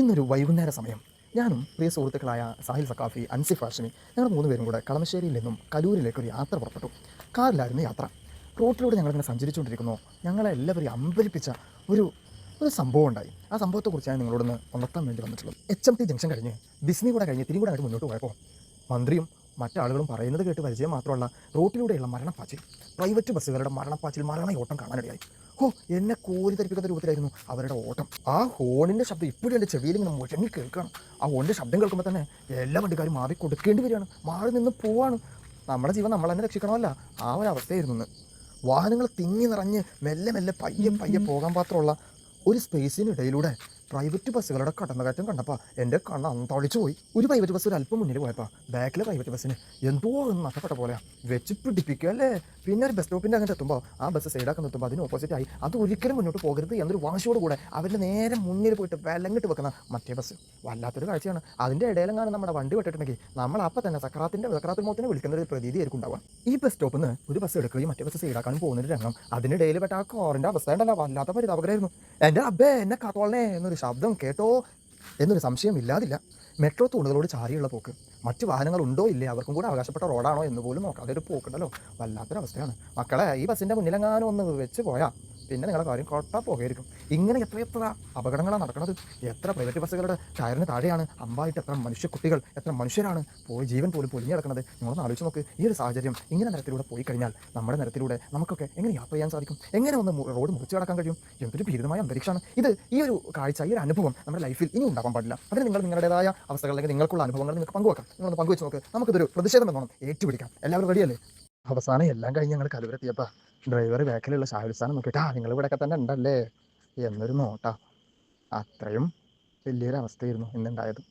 ഇന്നൊരു വൈകുന്നേര സമയം. ഞാനും പ്രിയ സുഹൃത്തുക്കളായ സാഹിൽ സക്കാഫി അൻസിഫ് ഹാഷിമി ഞങ്ങൾ മൂന്ന് പേരും കൂടെ കളമശ്ശേരിയിൽ നിന്നും കലൂരിലേക്ക് ഒരു യാത്ര പുറപ്പെട്ടു. കാറിലായിരുന്നു യാത്ര. റോട്ടിലൂടെ ഞങ്ങളിങ്ങനെ സഞ്ചരിച്ചുകൊണ്ടിരിക്കുന്നു. ഞങ്ങളെ എല്ലാവരെയും അമ്പരിപ്പിച്ച ഒരു ഒരു സംഭവം ഉണ്ടായി. ആ സംഭവത്തെക്കുറിച്ചാണ് നിങ്ങളോടൊന്ന് ഉണർത്താൻ വേണ്ടി വന്നിട്ടുള്ളത് എച്ച് എം ടി ജംഗ്ഷൻ കഴിഞ്ഞ് ഡിസ്നി കൂടെ കഴിഞ്ഞ് തിരികൂടെ അങ്ങോട്ട് മുന്നോട്ട് പോയപ്പോൾ മന്ത്രിയും മറ്റാളുകളും പറയുന്നത് കേട്ട് പരിചയം മാത്രമല്ല റോട്ടിലൂടെയുള്ള മരണപ്പാച്ചിൽ പ്രൈവറ്റ് ബസ്സുകളുടെ മരണപ്പാച്ചിൽ മരണയോട്ടം കാണാനിടയായി. ഓ എന്നെ കോരി തരിപ്പിക്കുന്ന രൂപത്തിലായിരുന്നു അവരുടെ ഓട്ടം. ആ ഹോണിന്റെ ശബ്ദം ഇപ്പോഴും എന്റെ ചെവിയിൽ ഇങ്ങനെ മുഴങ്ങി കേൾക്കുകയാണ് ആ ഹോണിന്റെ ശബ്ദം കേൾക്കുമ്പോൾ തന്നെ എല്ലാ വണ്ടിക്കാരും മാറി കൊടുക്കേണ്ടി വരികയാണ് മാറി നിന്ന് പോവാണ്. നമ്മുടെ ജീവൻ നമ്മൾ തന്നെ രക്ഷിക്കണമല്ല ആ ഒരു അവസ്ഥയായിരുന്നു വാഹനങ്ങൾ തിങ്ങി നിറഞ്ഞ് മെല്ലെ മെല്ലെ പയ്യെ പയ്യെ പോകാൻ മാത്രമുള്ള ഒരു സ്പേസിനിടയിലൂടെ പ്രൈവറ്റ് ബസ്സുകളുടെ കടന്നുകയറ്റം കണ്ടപ്പോൾ എന്റെ കണ്ണ് അന്തളിച്ചു പോയി. ഒരു പ്രൈവറ്റ് ബസ് ഒരു അല്പം മുന്നിൽ പോയപ്പോൾ ബാക്കിലെ പ്രൈവറ്റ് ബസ്സിന് എന്തോ ഒന്ന് നഷ്ടപ്പെട്ട പോലെ വെച്ച് പിടിപ്പിക്കുക അല്ലേ പിന്നെ ഒരു ബസ് സ്റ്റോപ്പിന്റെ അങ്ങോട്ട് എത്തുമ്പോൾ ആ ബസ് സൈഡാക്കാൻ നിർത്തുമ്പോൾ അതിന് ഓപ്പോസിറ്റ് ആയി. അത് ഒരിക്കലും മുന്നോട്ട് പോകരുത് എന്നൊരു വാശിയോട് കൂടെ അവരുടെ നേരെ മുന്നിൽ പോയിട്ട് വിലങ്ങിട്ട് വെക്കുന്ന മറ്റേ ബസ്. വല്ലാത്തൊരു കാഴ്ചയാണ്. അതിന്റെ ഇടയിലെങ്ങാണ് നമ്മുടെ വണ്ടി വിട്ടിട്ടുണ്ടെങ്കിൽ നമ്മൾ അപ്പം തന്നെ സക്രാത്തിന്റെ സക്രാത്തിൽ മോത്തിനെ വിളിക്കുന്ന ഒരു പ്രതീതി ആയിരിക്കും ഉണ്ടാവുക. ഈ ബസ് സ്റ്റോപ്പിൽ നിന്ന് ഒരു ബസ് എടുക്കുകയും മറ്റേ ബസ് സൈഡാക്കാനും പോകുന്ന ഒരു രംഗം അതിനിടയിൽ പെട്ട ആ കോറിന്റെ അവസ്ഥ ഉണ്ടല്ലോ വല്ലാത്ത പരിതാപകരായിരുന്നു. എന്റെ അബ്ബേ എന്നെ കാത്തോളനെ എന്നൊരു ശബ്ദം കേട്ടോ എന്നൊരു സംശയം ഇല്ലാതില്ല. മെട്രോ തൂണുകളോട് ചാരിയുള്ള പോക്ക്. മറ്റ് വാഹനങ്ങൾ ഉണ്ടോ ഇല്ലേ? അവർക്കും കൂടെ അവകാശപ്പെട്ട റോഡാണോ എന്ന് പോലും നോക്കാം അതൊരു പോക്കുണ്ടല്ലോ. വല്ലാത്തൊരവസ്ഥയാണ്. മക്കളെ ഈ ബസ്സിന്റെ മുന്നിലെങ്ങാനും ഒന്ന് വെച്ച് പോയാൽ പിന്നെ നിങ്ങളെ കാര്യം കൊട്ടാ പോകായിരിക്കും ഇങ്ങനെ എത്ര എത്ര അപകടങ്ങളാണ് നടക്കുന്നത് എത്ര പ്രൈവറ്റ് ബസ്സുകളുടെ ടയറിന് താഴെയാണ്? അമ്പായിട്ട് എത്ര മനുഷ്യ കുട്ടികൾ എത്ര മനുഷ്യരാണ് പോയി ജീവൻ പോലും പൊലിഞ്ഞു കിടക്കുന്നത് നിങ്ങളൊന്ന് ആലോചിച്ച് നോക്ക്. ഈ ഒരു സാഹചര്യം ഇങ്ങനെ നിരത്തിലൂടെ പോയി കഴിഞ്ഞാൽ നമ്മുടെ നിരത്തിലൂടെ നമുക്കൊക്കെ എങ്ങനെ യാത്ര ചെയ്യാൻ സാധിക്കും? എങ്ങനെ ഒന്ന് റോഡ് മുറിച്ച് കടക്കാൻ കഴിയും? എന്തൊരു ഭീതമായ അന്തരീക്ഷമാണ്. ഇത് ഈ ഒരു കാഴ്ച ഈ ഒരു അനുഭവം നമ്മുടെ ലൈഫിൽ ഇനി ഉണ്ടാവാൻ പാടില്ല. അതിന് നിങ്ങൾ നിങ്ങളുടേതായ അവസ്ഥകൾ അല്ലെങ്കിൽ നിങ്ങൾക്കുള്ള അനുഭവങ്ങൾ നിങ്ങൾക്ക് പങ്കുവെക്കാം. നിങ്ങളൊന്ന് പങ്കുവെച്ച് നോക്ക്. നമുക്കിതൊരു പ്രതിഷേധം എന്നോണം ഏറ്റുപിടിക്കാം. എല്ലാവരും റെഡിയല്ലേ അവസാനം എല്ലാം കഴിഞ്ഞ് ഞങ്ങൾ കലുവരെത്തിയപ്പോൾ ഡ്രൈവർ ബാക്കിലുള്ള ഷാഹുൽസ്ഥാനം നോക്കിയിട്ട് ആ നിങ്ങൾ ഇവിടെയൊക്കെ തന്നെ ഉണ്ടല്ലേ? എന്നൊരു നോട്ടാ. അത്രയും വലിയൊരു അവസ്ഥയായിരുന്നു ഇന്നുണ്ടായത്.